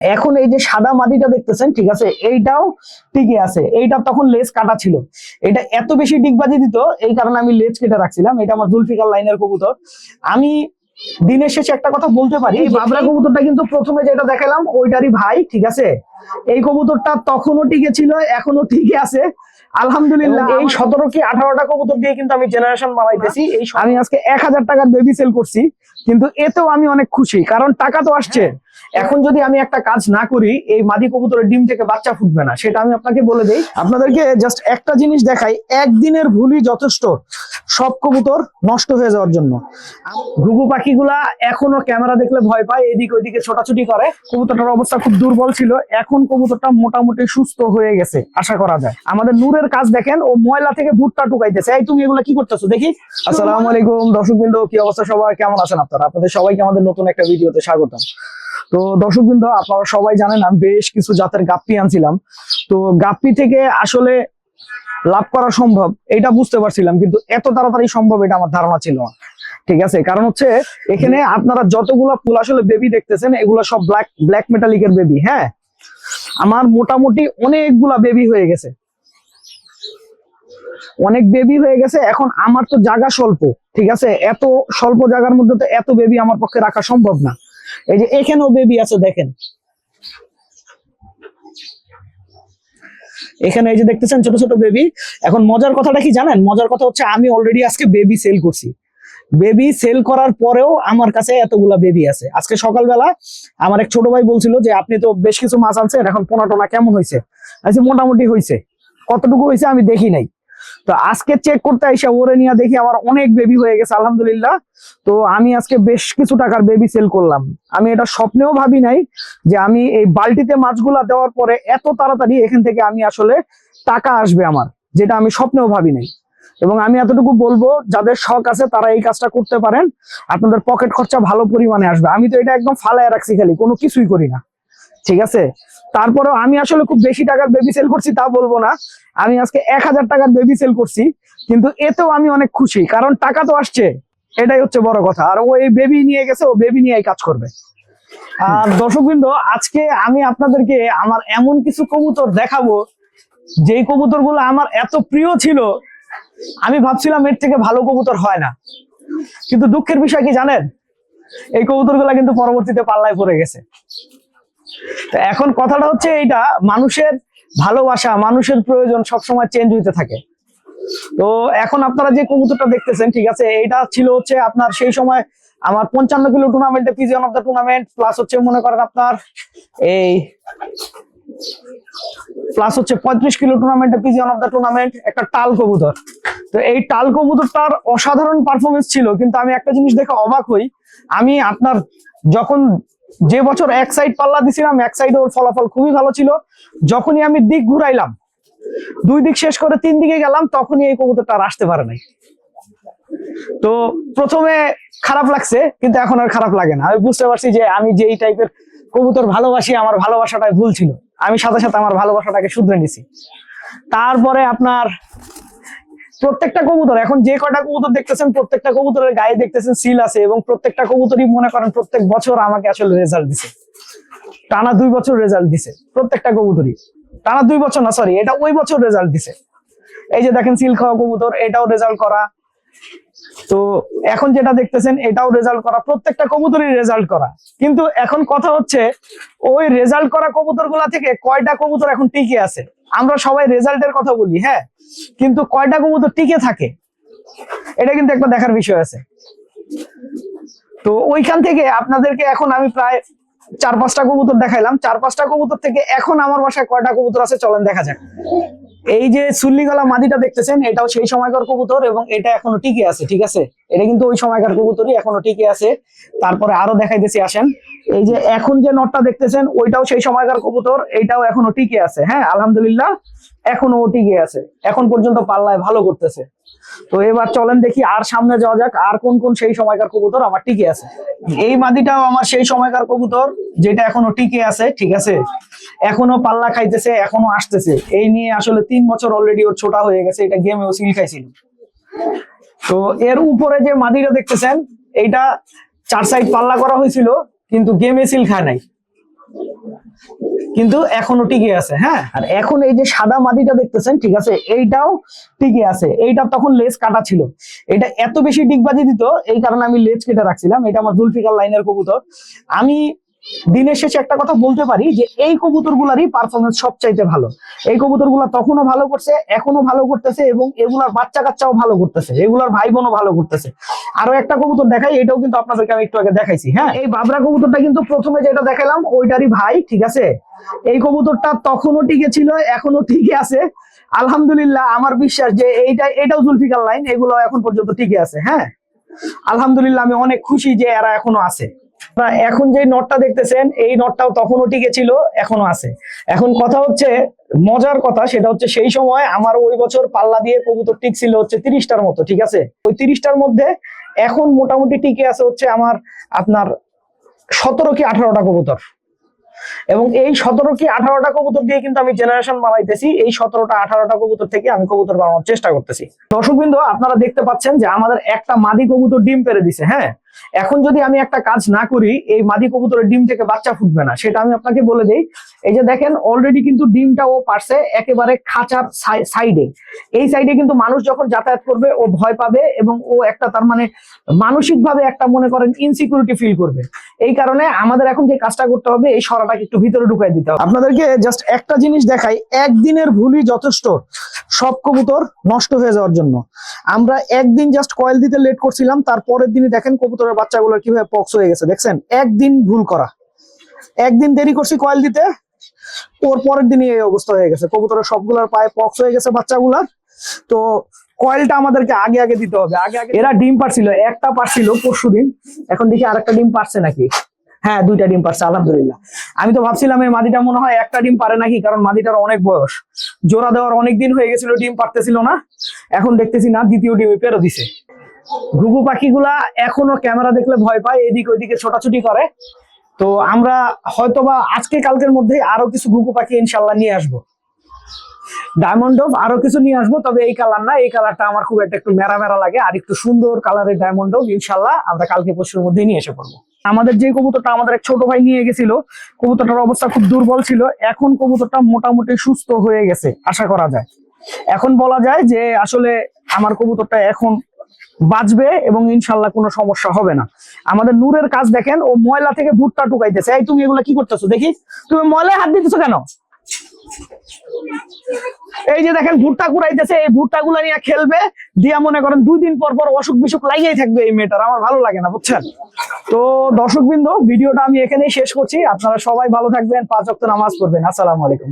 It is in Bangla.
এখন এই যে সাদা মাটিটা দেখতেছেন ঠিক আছে? এইটাও টিকে আছে। এইটা তখন লেজ কাটা ছিল। এটা এত বেশি ডিগবাজি দিত এই কারণে আমি লেজ কেটে রাখছিলাম। এটা আমার জুলফিকার লাইনের কবুতর। আমি দিনের শেষে একটা কথা বলতে পারি বাবরা কবুতরটা কিন্তু প্রথমে যেটা দেখালাম ওইটারই ভাই ঠিক আছে? এই কবুতরটা তখনও টিকে ছিল এখনও ঠিকই আছে। আলহামদুলিল্লাহ এই সতেরো কি আঠারোটা কবুতর দিয়ে কিন্তু আমি জেনারেশন বানাইতেছি। আমি আজকে এক হাজার টাকার বেবি সেল করছি কিন্তু এতেও আমি অনেক খুশি কারণ টাকা তো আসছে। এখন যদি আমি একটা কাজ না করি এই মাদি কবুতরের ডিম থেকে বাচ্চা ফুটবে না। সেটা আমি আপনাকে বলে দেই। আপনাদেরকে জাস্ট একটা জিনিস দেখাই একদিনের ভুলই যথেষ্ট সব কবুতর নষ্ট হয়ে যাওয়ার জন্য। ঘুঘু পাখিগুলা এখনও ক্যামেরা দেখলে ভয় পায় এদিক ওইদিকে ছোটাছুটি করে। কবুতরটার অবস্থা খুব দুর্বল ছিল। এখন কবুতরটা মোটামুটি সুস্থ হয়ে গেছে আশা করা যায়। আমাদের নূরের কাজ দেখেন ও ময়লা থেকে ভুট্টা টুকাইতেছে। এই তুমি এগুলা কি করতেছো? দেখি। আসসালামু আলাইকুম দর্শকবৃন্দ কি অবস্থা সবাই কেমন আছেন আপনারা? আপনাদের সবাইকে আমাদের নতুন একটা ভিডিওতে স্বাগতম। তো দর্শকবৃন্দ, আপনারা সবাই জানেন আমি বেশ কিছু জাতের গাপ্পি আনছিলাম। তো গাপ্পি থেকে আসলে লাভ করা সম্ভব এটা বুঝতে পারছিলাম, কিন্তু এত তাড়াতাড়ি সম্ভব এটা আমার ধারণা ছিল না। ঠিক আছে, কারণ হচ্ছে এখানে আপনারা যতগুলা ফুল আসলে বেবি দেখতেছেন, এগুলা সব ব্ল্যাক ব্ল্যাক মেটালিকের বেবি হ্যাঁ? আমার মোটামুটি অনেকগুলা বেবি হয়ে গেছে। অনেক বেবি হয়ে গেছে, এখন আমার তো জায়গা স্বল্প, ঠিক আছে? এত স্বল্প জায়গার মধ্যে তো এত বেবি আমার পক্ষে রাখা সম্ভব না। এই যে এখানেও বেবি আছে, দেখেন। এখানে এই যে দেখতেছেন ছোট ছোট বেবি এখন মজার কথাটা কি জানেন? মজার কথা হচ্ছে আমি অলরেডি আজকে বেবি সেল করছি। বেবি সেল করার পরেও আমার কাছে এতগুলা বেবি আছে। আজকে সকালবেলা আমার এক ছোট ভাই বলছিল যে, আপনি তো বেশ কিছু মাছ আনছেন, এখন পোনা টোনা কেমন হয়েছে? মোটামুটি হয়েছে। কতটুকু হয়েছে আমি দেখি নাই। তো আজকে চেক করতে এসে ওরে নিয়ে দেখি আমার অনেক বেবি হয়ে গেছে, আলহামদুলিল্লাহ। তো আমি আজকে বেশ কিছু টাকার বেবি সেল করলাম। আমি এটা স্বপ্নেও ভাবি নাই যে আমি এই বালতিতে মাছগুলা দেওয়ার পরে এত তাড়াতাড়ি এখান থেকে আমি আসলে টাকা আসবে আমার, যেটা আমি স্বপ্নেও ভাবি নাই। এবং আমি এতটুকু বলব, যাদের শখ আছে তারা এই কাজটা করতে পারেন। আপনাদের পকেট খরচা ভালো পরিমাণে আসবে। আমি তো এটা একদম ফালায় রাখছি খালি, কোনো কিছুই করি না। ঠিক আছে? তারপরেও আমি আসলে খুব বেশি টাকার বেবি সেল করছি তা বলব না। আমি আজকে এক হাজার টাকার বেবি সেল করছি, কিন্তু এতেও আমি অনেক খুশি, কারণ টাকা তো আসছে। এটাই হচ্ছে বড় কথা। আর ও এই বেবি নিয়ে গেছে, ও বেবি নিয়ে কাজ করবে। আর দর্শকবৃন্দ, আজকে আমি আপনাদেরকে আমার এমন কিছু কবুতর দেখাবো, যেই কবুতরগুলো আমার এত প্রিয় ছিল, আমি ভাবছিলাম এর থেকে ভালো কবুতর হয় না। কিন্তু দুঃখের বিষয় কি জানেন? এই কবুতরগুলা কিন্তু পরবর্তীতে পাল্লায় পড়ে গেছে। তো এখন কথাটা হচ্ছে এইটা, মানুষের ভালোবাসা, মানুষের প্রয়োজন সবসময় চেঞ্জ হইতে থাকে। তো এখন আপনারা যে কবুতরটা দেখতেছেন, ঠিক আছে এটা ছিল হচ্ছে আপনার সেই সময় আমার পঞ্চান্ন কিলো টুর্নামেন্টে pigeon of the tournament plus হচ্ছে মনে করেন আপনার এই প্লাস হচ্ছে পঁয়ত্রিশ কিলো টুর্নামেন্টে পিজিয়ন অফ দ্য টুর্নামেন্ট একটা টাল কবুতর। তো এই টাল কবুতরটার অসাধারণ পারফরমেন্স ছিল, কিন্তু আমি একটা জিনিস দেখে অবাক হই। আমি আপনার যখন যে বছর এক সাইড পাল্লা দিছিলাম, এক সাইডে ওর ফলাফল খুবই ভালো ছিল। যখনই আমি দিক ঘুরাইলাম, দুই দিক শেষ করে তিন দিকে গেলাম, তখনই এই কবুতরটা আর আসতে পারে নাই। তো প্রথমে খারাপ লাগছে, কিন্তু এখন আর খারাপ লাগে না। আমি বুঝতে পারছি যে আমি যেই টাইপের কবুতর ভালোবাসি, আমার ভালোবাসাটাই ভুল ছিল। আমি সাথে সাথে আমার ভালোবাসাটাকে শুধরে নিছি। তারপরে আপনার প্রত্যেকটা কবুতর, এখন যে কটা কবুতর দেখতেছেন, প্রত্যেকটা কবুতরের গায়ে দেখতেছেন সিল আছে এবং প্রত্যেকটা কবুতরই মনে করেন প্রত্যেক বছর আমাকে আসলে রেজাল্ট দিছে। টানা দুই বছর রেজাল্ট দিছে, প্রত্যেকটা কবুতরই। টানা দুই বছর না সরি এটা ওই বছর রেজাল্ট দিছে। এই যে দেখেন সিল খাওয়া কবুতর, এটাও রেজাল্ট করা। তো এখন যেটা দেখতেছেন, এটাও রেজাল্ট করা, প্রত্যেকটা কবুতরই রেজাল্ট করা। কিন্তু এখন কথা হচ্ছে, ওই রেজাল্ট করা কবুতর থেকে কয়টা কবুতর এখন টিকে আছে? আমরা সবাই রেজাল্টের কথা বলি হ্যাঁ? কিন্তু কয়টা কবুতর টিকে থাকে? এটা কিন্তু একটা দেখার বিষয় আছে। তো ওইখান থেকে আপনাদেরকে এখন আমি প্রায় চার পাঁচটা কবুতর দেখাইলাম। চার পাঁচটা কবুতর থেকে এখন আমার বাসায় কয়টা কবুতর আছে, চলেন দেখা যাক। এই যে সুল্লিগলা মাদিটা দেখতেছেন, এটাও সেই সময়কার কবুতর এবং এটা এখনও টিকে আছে, ঠিক আছে? এটা কিন্তু ওই সময়কার কবুতরই এখনও টিকে আছে। তারপরে আরও দেখাইতেছি, আসেন। এই যে এখন যে নটটা দেখতেছেন, ওইটাও সেই সময়কার কবুতর, এটাও এখনও টিকে আছে। হ্যাঁ আলহামদুলিল্লাহ, এখনও ও টিকে আছে। এখন পর্যন্ত পাল্লায় ভালো করতেছে। তো এবার চলেন দেখি আর সামনে যাওয়া যাক, আর কোন কোন সেই সময়কার কবুতর আমার টিকে আছে। এই মাদিটাও আমার সেই সময়কার কবুতর, যেটা এখনও টিকে আছে, ঠিক আছে? এখনও পাল্লা খাইতেছে, এখনও আসতেছে। এই নিয়ে আসলে তিন বছর অলরেডি ওর ছোটা হয়ে গেছে, এটা গেমেও সিল খাইছিল। তো এর উপরে যে মাদিটা দেখতেছেন, এইটা চার সাইড পাল্লা করা হয়েছিল, কিন্তু গেমে সিল খায় নাই। কিন্তু এখনও টিকে আছে হ্যাঁ? আর এখন এই যে সাদা মাটিটা দেখতেছেন, ঠিক আছে, এইটাও টিকে আছে। এইটা তখন লেজ কাটা ছিল। এটা এত বেশি ডিগবাজি দিত, এই কারণে আমি লেজ কেটে রাখছিলাম। এটা আমার জুলফিকার লাইনের কবুতর। আমি দিনের শেষে একটা কথা বলতে পারি যে এই কবুতর গুলারই পারফরমেন্স সবচাইতে ভালো। এই কবুতরগুলা তখনও ভালো করছে এখনও ভালো করতেছে এবং এগুলার বাচ্চা কাচ্চাও ভালো করতেছে, এগুলার ভাই বোনও ভালো করতেছে। আরও একটা কবুতর দেখাই, এটাও কিন্তু আপনাদেরকে আমি একটু আগে দেখাইছি হ্যাঁ? এই বাবরা কবুতরটা কিন্তু প্রথমে যেটা দেখালাম ওইটারই ভাই, ঠিক আছে? এই কবুতরটা তখনও টিকে ছিল এখনও টিকে আছে। আলহামদুলিল্লাহ, আমার বিশ্বাস যে এইটা, এটাও জুলফিকার লাইন, এগুলো এখন পর্যন্ত টিকে আছে হ্যাঁ? আলহামদুলিল্লাহ, আমি অনেক খুশি যে এরা এখনও আছে। এখন যে নটটা দেখতেছেন, এই নটটাও তখনও টিকে ছিল এখনও আছে। এখন কথা হচ্ছে, মজার কথা সেটা হচ্ছে সেই সময় আমার ওই বছর পাল্লা দিয়ে কবুতর টিক ছিল হচ্ছে তিরিশটার মতো, ঠিক আছে? ওই তিরিশটার মধ্যে এখন মোটামুটি টিকে আছে হচ্ছে আমার আপনার সতেরো কি আঠারোটা কবুতর। এবং এই সতেরো কি আঠারোটা কবুতর দিয়ে কিন্তু আমি জেনারেশন বানাইতেছি, এই সতেরোটা আঠারোটা কবুতর থেকে আমি কবুতর বানানোর চেষ্টা করতেছি। দর্শকবৃন্দ, আপনারা দেখতে পাচ্ছেন যে আমাদের একটা মাদি কবুতর ডিম পেরে দিছে হ্যাঁ? এখন যদি আমি একটা কাজ না করি, এই মাদি কবুতরের ডিম থেকে বাচ্চা ফুটবে না। সেটা আমি আপনাকে বলে দেই। এই যে দেখেন অলরেডি কিন্তু ডিমটা ও পারছে একেবারে খাঁচার সাইডে এই সাইডে কিন্তু মানুষ যখন যাতায়াত করবে, ও ভয় পাবে এবং ও একটা তার মানে মানসিকভাবে একটা মনে করেন ইনসিকিউরিটি ফিল করবে। এই কারণে আমাদের এখন যে কাজটা করতে হবে, এই সরাটাকে একটু ভিতরে ঢুকাই দিতে হবে। আপনাদেরকে জাস্ট একটা জিনিস দেখাই, একদিনের ভুলই যথেষ্ট। সব কবুতর নষ্ট হয়ে যাওয়ার জন্য। আমরা একদিন জাস্ট কয়েল দিতে লেট করছিলাম, তারপরের দিনই দেখেন কবুতরের বাচ্চাগুলো কীভাবে পক্স হয়ে গেছে, দেখছেন? একদিন ভুল করা। একদিন দেরি করছি কয়েল দিতে, ওর পরের দিনই এই অবস্থা হয়ে গেছে। কবুতরের সবগুলোর পায়ে পক্স হয়ে গেছে বাচ্চাগুলার। তো কয়েলটা আমাদেরকে আগে আগে দিতে হবে। আগে আগে এরা ডিম পারছিল, একটা পারছিল পরশু দিন এখন দেখি আরেকটা ডিম পারছে নাকি? হ্যাঁ দুইটা ডিম পারছে, আলহামদুলিল্লাহ। আমি তো ভাবছিলাম এই মাদিটা মনে হয় একটা ডিম পারে নাকি, কারণ মাদিটার অনেক বয়স। জোড়া দেওয়ার অনেক দিন হয়ে গেছিল, ডিম পারতেছিল না। এখন দেখতেছি না, দ্বিতীয় ডিমে পেরো দিছে। ঘুঘু পাখিগুলা এখনও ক্যামেরা দেখলে ভয় পায়, এদিক ওইদিকে ছোটাছুটি করে। তো আমরা হয়তোবা আজকে কালকের মধ্যে আরও কিছু ঘুঘু পাখি ইনশাল্লাহ নিয়ে আসব। ডায়মন্ড অফ আরও কিছু নিয়ে আসব, তবে এই কালার না, এই কালারটা আমার খুব একটা একটু মেরা মেরা লাগে, আর একটু সুন্দর কালারের ডায়মন্ড অফ ইনশাল্লাহ আমরা কালকে পরশুর মধ্যে নিয়ে এসে পড়ব আমাদের যে কবুতরটা আমাদের এক ছোট ভাই নিয়ে গেছিল, কবুতরটার অবস্থা খুব দুর্বল ছিল, এখন কবুতরটা মোটামুটি সুস্থ হয়ে গেছে, আশা করা যায়। এখন বলা যায় যে আসলে আমার কবুতরটা এখন বাঁচবে এবং ইনশাল্লাহ কোনো সমস্যা হবে না। আমাদের নূরের কাজ দেখেন, ও ময়লা থেকে ভুট্টা টুকাইতেছে। এই তুমি এগুলা কি করতেছো? দেখি। তুমি ময়লায় হাত দিতেছো কেন? এই যে দেখেন ভুট্টা কুড়াইতেছে, এই ভুট্টা গুলা নিয়ে খেলবে। দিয়া মনে করেন দুই দিন পর পর অসুখ বিসুখ লাগিয়ে থাকবে এই মেয়েটার। আমার ভালো লাগে না, বুঝছেন? তো দর্শক বিন্দু ভিডিওটা আমি এখানেই শেষ করছি। আপনারা সবাই ভালো থাকবেন, পাঁচ অক্ট নামাজ পড়বেন। আসসালামু আলাইকুম।